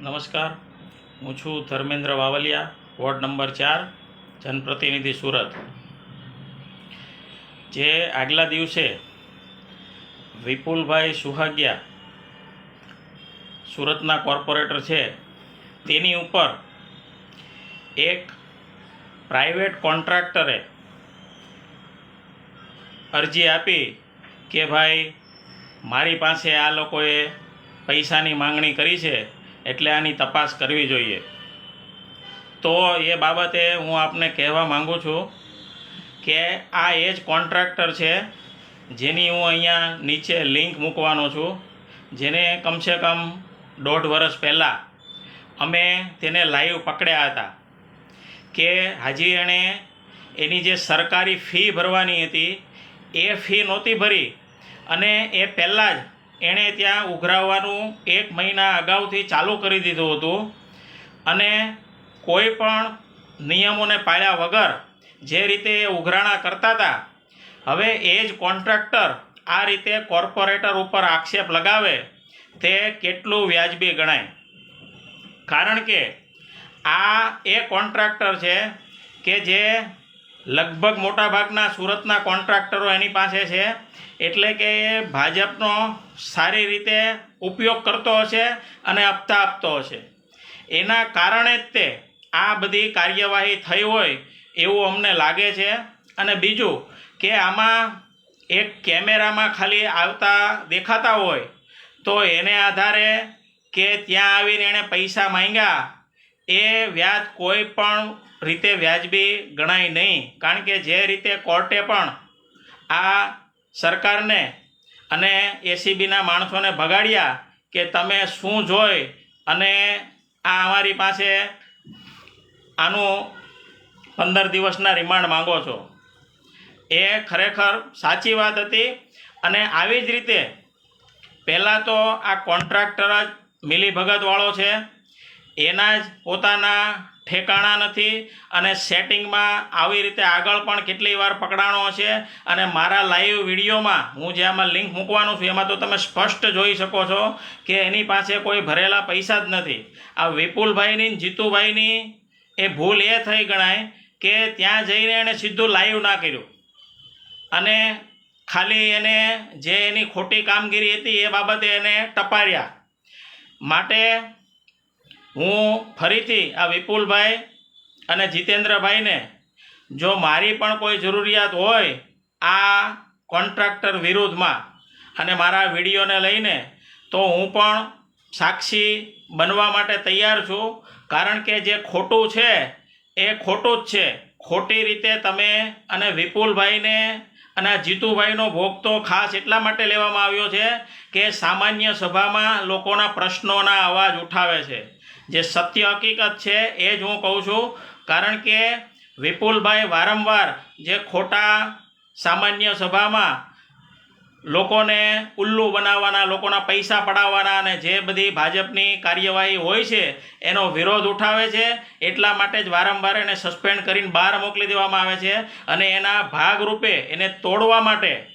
નમસ્કાર. હું છું ધર્મેન્દ્ર વાવલિયા, વોર્ડ નંબર ચાર, જનપ્રતિનિધિ સુરત. જે આગલા દિવસે વિપુલભાઈ સુહાગિયા સુરતના કોર્પોરેટર છે, તેની ઉપર એક પ્રાઇવેટ કોન્ટ્રાક્ટરે અરજી આપી કે ભાઈ, મારી પાસે આ લોકોએ પૈસાની માંગણી કરી છે એટલે આની તપાસ કરવી જોઈએ. તો એ બાબતે હું આપને કહેવા માગું છું કે આ એ જ કોન્ટ્રાક્ટર છે, જેની હું અહીંયા નીચે લિંક મૂકવાનો છું, જેને કમસે કમ દોઢ વર્ષ પહેલાં અમે તેને લાઈવ પકડ્યા હતા કે હજી એણે એની જે સરકારી ફી ભરવાની હતી, એ ફી નહોતી ભરી અને એ પહેલાં જ એણે ત્યાં ઉઘરાવવાનું એક મહિના અગાઉથી ચાલુ કરી દીધું હતું. અને કોઈ પણ નિયમોને પાળ્યા વગર જે રીતે એ ઉઘરાણા કરતા હતા, હવે એ જ કોન્ટ્રાક્ટર આ રીતે કોર્પોરેટર ઉપર આક્ષેપ લગાવે તે કેટલું વ્યાજબી ગણાય. કારણ કે આ એ કોન્ટ્રાક્ટર છે કે જે લગભગ મોટાભાગના સુરતના કોન્ટ્રાક્ટરો એની પાસે છે. એટલે કે એ ભાજપનો સારી રીતે ઉપયોગ કરતો હશે અને હપ્તા આપતો હશે. એના કારણે જ તે આ બધી કાર્યવાહી થઈ હોય એવું અમને લાગે છે. અને બીજું કે આમાં એક કેમેરામાં ખાલી આવતા દેખાતા હોય તો એને આધારે કે ત્યાં આવીને એણે પૈસા માંગ્યા એ વ્યાજ કોઈ પણ રીતે વ્યાજબી ગણાય નહીં. કારણ કે જે રીતે કોર્ટે પણ આ સરકારને અને એસીબીના માણસોને ભગાડ્યા કે તમે શું જોઈ અને આ અમારી પાસે આનું પંદર દિવસના રિમાન્ડ માંગો છો. એ ખરેખર સાચી વાત હતી અને આવી જ રીતે પહેલાં તો આ કોન્ટ્રાક્ટર જ મિલીભગતવાળો છે. એના જ પોતાના ઠેકાણા નથી અને સેટિંગમાં આવી રીતે આગળ પણ કેટલી વાર પકડાણો હશે અને મારા લાઈવ વિડીયોમાં હું જે આમાં લિંક મૂકવાનું છું, એમાં તો તમે સ્પષ્ટ જોઈ શકો છો કે એની પાસે કોઈ ભરેલા પૈસા જ નથી. આ વિપુલભાઈની જીતુભાઈની એ ભૂલ એ થઈ ગણાય કે ત્યાં જઈને એણે સીધું લાઈવ ના કર્યું. અને ખાલી એને જે એની ખોટી કામગીરી હતી એ બાબતે એને ટપાર્યા. માટે હું ફરીથી આ વિપુલભાઈ અને જીતેન્દ્રભાઈને જો મારી પણ કોઈ જરૂરિયાત હોય આ કોન્ટ્રાક્ટર વિરુદ્ધમાં અને મારા વિડીયોને લઈને, તો હું પણ સાક્ષી બનવા માટે તૈયાર છું. કારણ કે જે ખોટું છે, એ ખોટું જ છે. ખોટી રીતે તમે અને વિપુલભાઈને અને જીતુભાઈનો ભોગ તો ખાસ એટલા માટે લેવામાં આવ્યો છે કે સામાન્ય સભામાં લોકોના પ્રશ્નોના અવાજ ઉઠાવે છે. જે સત્ય હકીકત છે એ જ હું કહું છું. કારણ કે વિપુલભાઈ વારંવાર જે ખોટા સામાન્ય સભામાં લોકોને ઉલ્લુ બનાવવાના, લોકોના પૈસા પડાવવાના અને જે બધી ભાજપની કાર્યવાહી હોય છે, એનો વિરોધ ઉઠાવે છે. એટલા માટે જ વારંવાર એને સસ્પેન્ડ કરીને બહાર મોકલી દેવામાં આવે છે અને એના ભાગરૂપે એને તોડવા માટે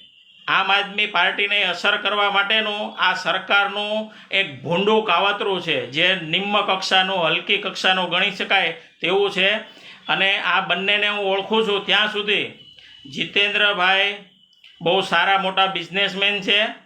આમ આદમી પાર્ટીને અસર કરવા માટેનું આ સરકારનું એક ભૂંડું કાવતરું છે. જે નિમ્ન કક્ષાનું, હલકી કક્ષાનું ગણી શકાય તેવું છે. અને આ બંનેને હું ઓળખું છું. ત્યાં સુધી જીતેન્દ્રભાઈ બહુ સારા મોટા બિઝનેસમેન છે.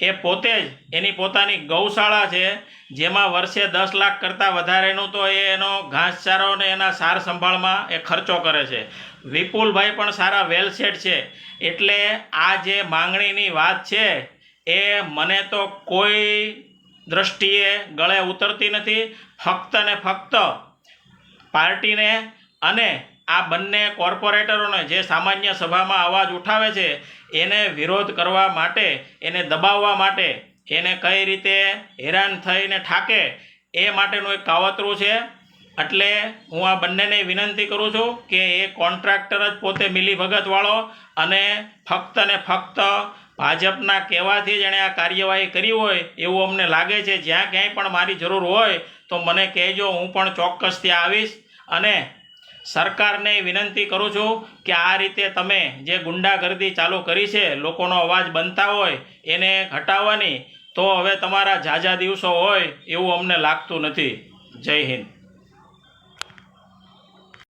એ પોતે જ એની પોતાની ગૌશાળા છે, જેમાં વર્ષે દસ લાખ કરતાં વધારેનું તો એ એનો ઘાસચારો ને એના સાર સંભાળમાં એ ખર્ચો કરે છે. વિપુલભાઈ પણ સારા વેલસેટ છે. એટલે આ જે માંગણીની વાત છે, એ મને તો કોઈ દ્રષ્ટિએ ગળે ઉતરતી નથી. ફક્ત ને ફક્ત પાર્ટીને અને આ બંને કોર્પોરેટરોને જે સામાન્ય સભામાં અવાજ ઉઠાવે છે, એને વિરોધ કરવા માટે, એને દબાવવા માટે, એને કઈ રીતે હેરાન થઈને ઠાકે, એ માટેનું એક કાવતરું છે. એટલે હું આ બંનેને વિનંતી કરું છું કે એ કોન્ટ્રાક્ટર જ પોતે મિલીભગતવાળો અને ફક્ત ને ફક્ત ભાજપના કહેવાથી જ એણે આ કાર્યવાહી કરી હોય એવું અમને લાગે છે. જ્યાં ક્યાંય પણ મારી જરૂર હોય તો મને કહેજો, હું પણ ચોક્કસ ત્યાં આવીશ અને સરકારને વિનંતી કરું છું કે આ રીતે તમે જે ગુંડાગર્દી ચાલુ કરી છે, લોકોનો અવાજ બનતા હોય, એને ઘટાડવાની, તો હવે તમારા ઝાઝા દિવસો હોય એવું અમને લાગતું નથી. જય હિન્દ.